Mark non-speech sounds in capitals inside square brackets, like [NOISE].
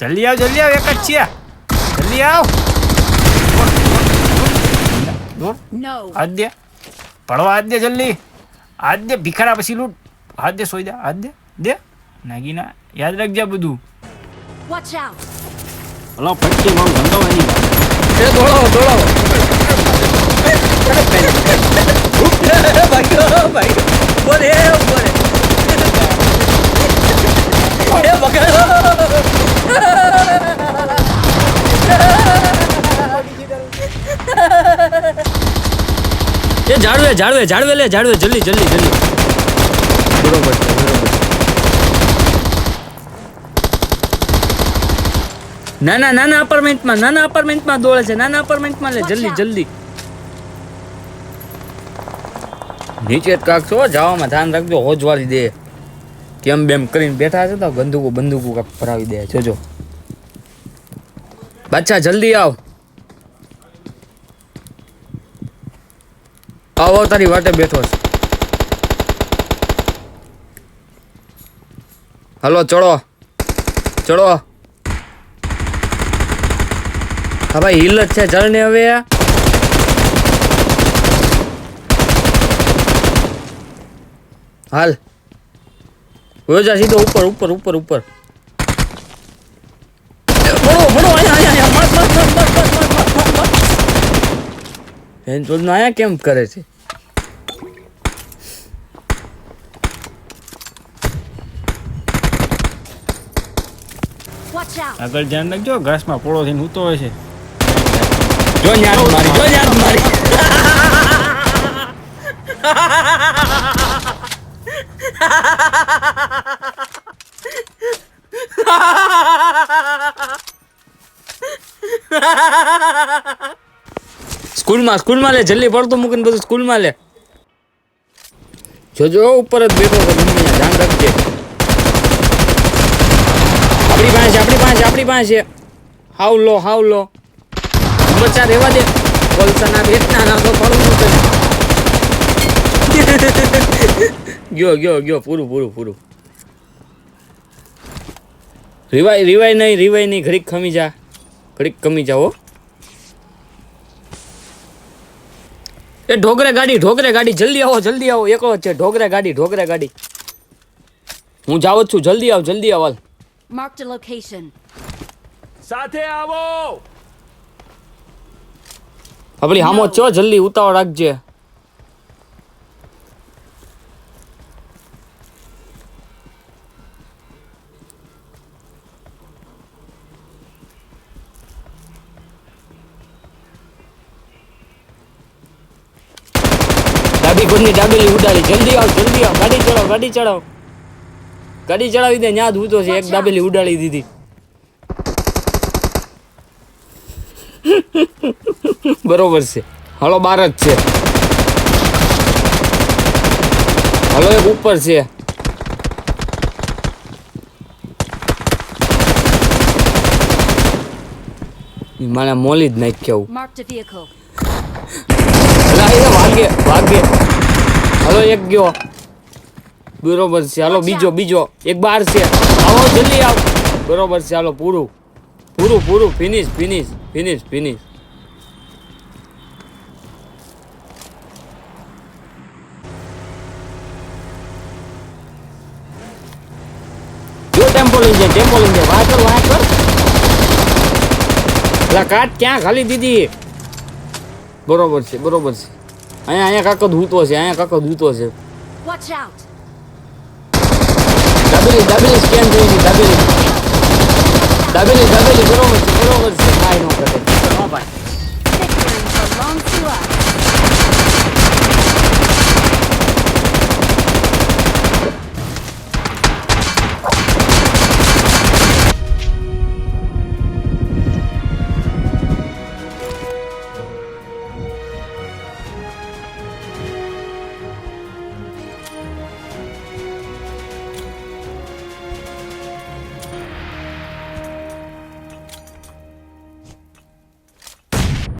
જલ્દી આવ જલ્દી આવ એક જ છે. જલ્દી આવ. આદ્ય. પડવા આદ્ય દે જલ્દી. આદ્ય દે ભિખારા પછી લૂટ. આદ્ય દે સોઈ દે આદ્ય. દે. દે નાગીના યાદ રાખજે બધું. Watch out. હલો ફટકી મારું ધંધો એની એ દોડાવો દોડાવો. ભાઈ ભાઈ બોલે બોલે એ બગાડો એ ઝાડવે ઝાડવે ઝાડવે લે ઝાડવે જલ્દી જલ્દી જલ્દી. બરોબર છે, બરોબર નાના નાના અપાર્ટમેન્ટમાં નાના અપાર્ટમેન્ટમાં દોડે છે, નાના અપાર્ટમેન્ટમાં લે, જલ્દી જલ્દી. નીચે જ કાક છો, જવામાં ધ્યાન રાખજો, હોજવાળી દે. કેમ બેમ કરીને બેઠા છે તો બંદૂકો બંદૂકો કાક ભરાવી દે. જોજો. બાદશાહ, જલ્દી આવ. આવ તારી વાટે બેઠો છે. હલો, ચડો. ચડો. હા ભાઈ, હિલ જ છે. જળ ને હવે. હાલ. જા સીધો ઉપર ઉપર ઉપર ઉપર. હેનચોદ આયા કેમ કરે છે? આગળ ધ્યાન રાખજો ઘાસમાં પોળો થઈને ઉતો હોય છે. જો યાદ મારી જો યાદ મારી. ha ha ha સ્કૂલમાં સ્કૂલમાં લે, જલ્દી પડતો મૂકીને બધું સ્કૂલમાં લે. જોજો, ઉપર જ બેઠો છે મમ્મી ધ્યાન રાખજે. આપણી પાસે આપણી પાસે આપણી પાસે હાવ લો હાવ લો. બચ્ચા રેવા દે. કોલસાના ભેટના ના તો પડવું [LAUGHS] ગયો ગયો ગયો, પૂરું પૂરું પૂરું. રિવાય રિવાય નહીં રિવાય નહીં, ઘડીક ખમી જા. ઘડીક કમી જાઓ એ ઢોગરે ગાડી ઢોગરે ગાડી જલ્દી આવો જલ્દી આવો. એકલો જ છે ઢોગરે ગાડી ઢોગરે ગાડી. હું જાવ જ છું. જલ્દી આવ જલ્દી આવ માર્ક ધ લોકેશન સાથે આવો. આપણી હામો જ છો જલ્દી ઉતાવળ રાખજે. ડાબી ડાબેલી ઉડાડી. જલ્દી આવ જલ્દી આવ. ગાડી ચડાવ ગાડી ચડાવ. ગાડી ચડાવી દે ન્યા ધૂતો છે. એક ડાબેલી ઉડાડી દીધી. બરોબર છે. હલો બાર જ છે. હાલો એક ઉપર છે. મને મોલી જ નાખ એ વાગે વાગે. હલો એક ગયો. બરોબર છે. હાલો બીજો બીજો. એક બાર છે. આવો જલ્દી આવ. બરોબર છે. હાલો પૂરું. પૂરું પૂરું. Finish finish finish finish tempo લઈ જાય ટેમ્પો લઈ જાય વાહ કર વાહ કર કાટ ક્યાં ખાલી દીધી? બરોબર છે બરોબર છે. અહીંયા અહીંયા કાકો ધૂતો છે અહીંયા કાકો ધૂતો છે. Watch out dabeli dabeli scan થઈ ગઈ દાબેલી